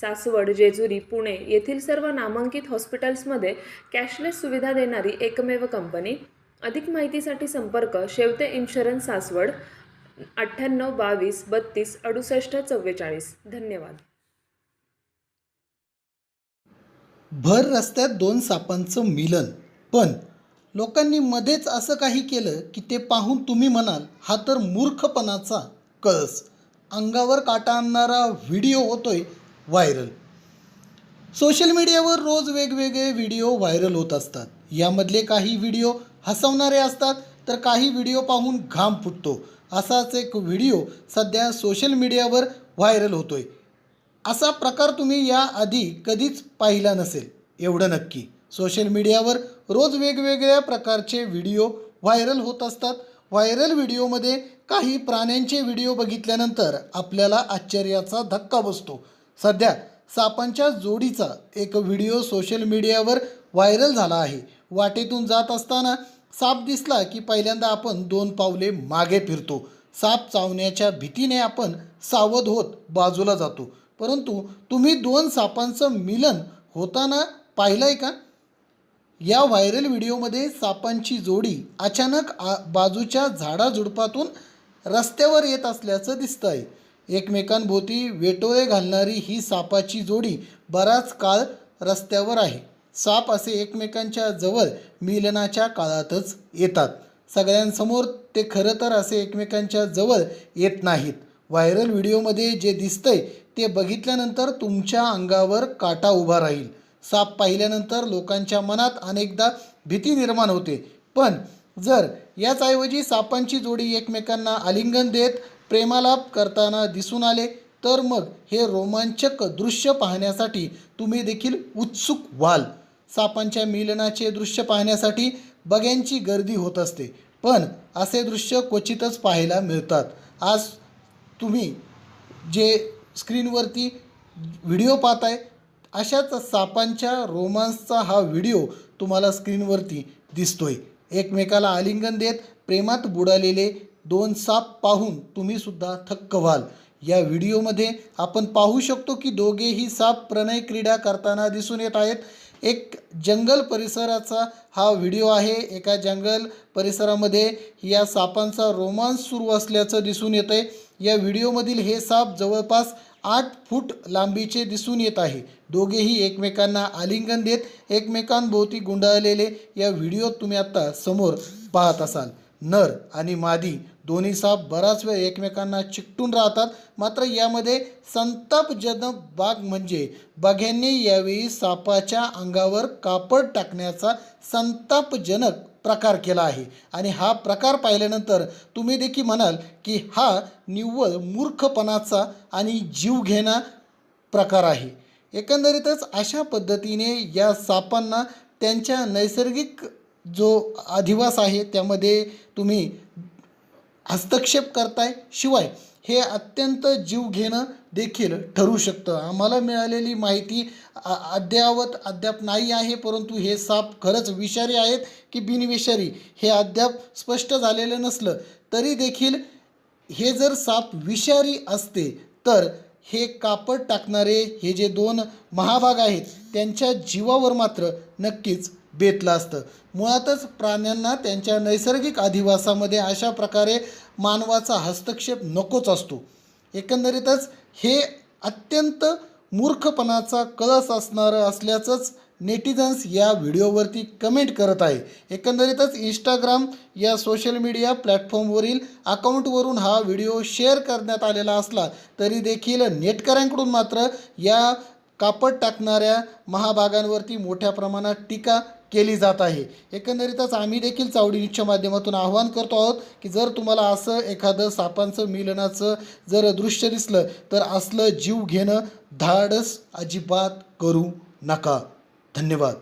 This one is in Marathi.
सासवड जेजुरी पुणे येथील सर्व नामांकित हॉस्पिटल्समध्ये कॅशलेस सुविधा देणारी एकमेव कंपनी. अधिक माहितीसाठी संपर्क शेवते इन्शुरन्स सासवड अठ्ठ्याण्णव बावीस बत्तीस अडुसष्ट चव्वेचाळीस. धन्यवाद. भर रस्त्यात दोन सापांचं मिलन. पण लोकांनी मध्येच असं काही केलं की ते पाहून तुम्ही म्हणाल हा तर मूर्खपणाचा कळस. अंगावर काटा आणणारा व्हिडिओ होतोय व्हायरल. सोशल मीडियावर रोज वेगवेगळे व्हिडिओ व्हायरल होत असतात. यामधले काही व्हिडिओ हसवणारे असतात तर काही व्हिडिओ पाहून घाम फुटतो. असाच एक व्हिडिओ सध्या सोशल मीडियावर व्हायरल होतोय. असा प्रकार तुम्ही याआधी कधीच पाहिला नसेल. एवढं नक्की. सोशल मीडियावर रोज वेगवेगळ्या प्रकारचे व्हिडिओ व्हायरल होत असतात. व्हायरल व्हिडिओमध्ये काही प्राण्यांचे व्हिडिओ बघितल्यानंतर आपल्याला आश्चर्याचा धक्का बसतो. सध्या सापांच्या जोडीचा एक व्हिडिओ सोशल मीडियावर व्हायरल झाला आहे. वाटेतून जात असताना साप दिसला की पहिल्यांदा आपण दोन पावले मागे फिरतो. साप चावण्याच्या भीतीने आपण सावध होत बाजूला जातो. परंतु तुम्ही दोन सापांचं मिलन होताना पाहिलंय का? या व्हायरल व्हिडिओमध्ये सापांची जोडी अचानक आ बाजूच्या झाडाझुडपातून रस्त्यावर येत असल्याचं दिसतं आहे एकमेकांभोवती वेटोळे घालणारी ही सापाची जोडी बराच काळ रस्त्यावर आहे. साप असे एकमेकांच्या जवळ मिलनाच्या काळातच येतात. सगळ्यांसमोर ते खरं तर असे एकमेकांच्या जवळ येत नाहीत. व्हायरल व्हिडिओमध्ये जे दिसतंय ते बघितल्यानंतर तुमच्या अंगावर काटा उभा राहील. साप पाहिल्यानंतर लोकांच्या मनात अनेकदा भीती निर्माण होते. पण जर याचऐवजी सापांची जोडी एकमेकांना आलिंगन देत प्रेमालाप करताना दिसून आले तर मग हे रोमांचक दृश्य पाहण्यासाठी तुम्ही देखील उत्सुक व्हाल. सापांच्या मिलनाचे दृश्य पाहण्यासाठी बघ्यांची गर्दी होत असते पण असे दृश्य क्वचितच पाहायला मिळतात. आज तुम्ही जे स्क्रीनवरती व्हिडिओ पाहताय अशाच सापांच्या रोमांसचा हा व्हिडिओ तुम्हाला स्क्रीनवरती दिसतोय. एकमेकाला आलिंगन देत प्रेमात बुडालेले दोन साप पाहून तुम्ही सुद्धा थक्क व्हाल. या व्हिडिओमध्ये आपण पाहू शकतो की दोघेही साप प्रणय क्रीडा करताना दिसून येत आहेत. एक जंगल परिसराचा हा व्हिडिओ आहे. एका जंगल परिसरामध्ये या सापांचा रोमांस सुरू असल्याचं दिसून येतं आहे या व्हिडिओमधील हे साप जवळपास आठ फूट लांबीचे दिसून येत आहे. दोघेही एकमेकांना आलिंगन देत एकमेकांभोवती गुंडाळलेले या व्हिडिओ तुम्ही आत्ता समोर पाहत असाल. नर आणि मादी दोन्ही साप बराच वेळ एकमेकांना चिकटून राहतात. मात्र यामध्ये संतापजनक बाग म्हणजे बघ्यांनी यावेळी सापाच्या अंगावर कापड टाकण्याचा संतापजनक प्रकार केला आहे. आणि हा प्रकार पाहिल्यानंतर तुम्ही देखील म्हणाल की हा निव्वळ मूर्खपणाचा आणि जीवघेणा प्रकार आहे. एकंदरीतच अशा पद्धतीने या सापांना त्यांच्या नैसर्गिक जो अधिवास आहे त्यामध्ये तुम्ही हस्तक्षेप करताय शिवाय हे अत्यंत जीव घेणं देखील ठरू शकतं. आम्हाला मिळालेली माहिती अद्यावत अद्ययावत अद्याप नाही आहे परंतु हे साप खरंच विषारी आहेत की बिनविषारी हे अद्याप स्पष्ट झालेलं नसलं तरी देखील हे जर साप विषारी असते तर हे कापड टाकणारे हे जे दोन महाभाग आहेत त्यांच्या जीवावर मात्र नक्कीच बेतलं असतं. मुळातच प्राण्यांना त्यांच्या नैसर्गिक अधिवासामध्ये अशा प्रकारे मानवाचा हस्तक्षेप नकोच असतो. एकंदरीतच हे अत्यंत मूर्खपणाचा कळस असणारं असल्याचंच नेटिझन्स या व्हिडिओवरती कमेंट करत आहे. एकंदरीतच इंस्टाग्राम या सोशल मीडिया प्लॅटफॉर्मवरील अकाउंटवरून हा व्हिडिओ शेअर करण्यात आलेला असला तरी देखील नेटकऱ्यांकडून मात्र या कापड टाकणाऱ्या महाभागांवरती मोठ्या प्रमाणात टीका केली जात आहे. एकंदरीतच आम्ही देखील चावडी न्यूजच्या माध्यमातून आवाहन करतो आहोत की जर तुम्हाला असं एखादं सापांचं मिलनाचं जर दृश्य दिसलं तर असलं जीव घेणं धाडस अजिबात करू नका. धन्यवाद.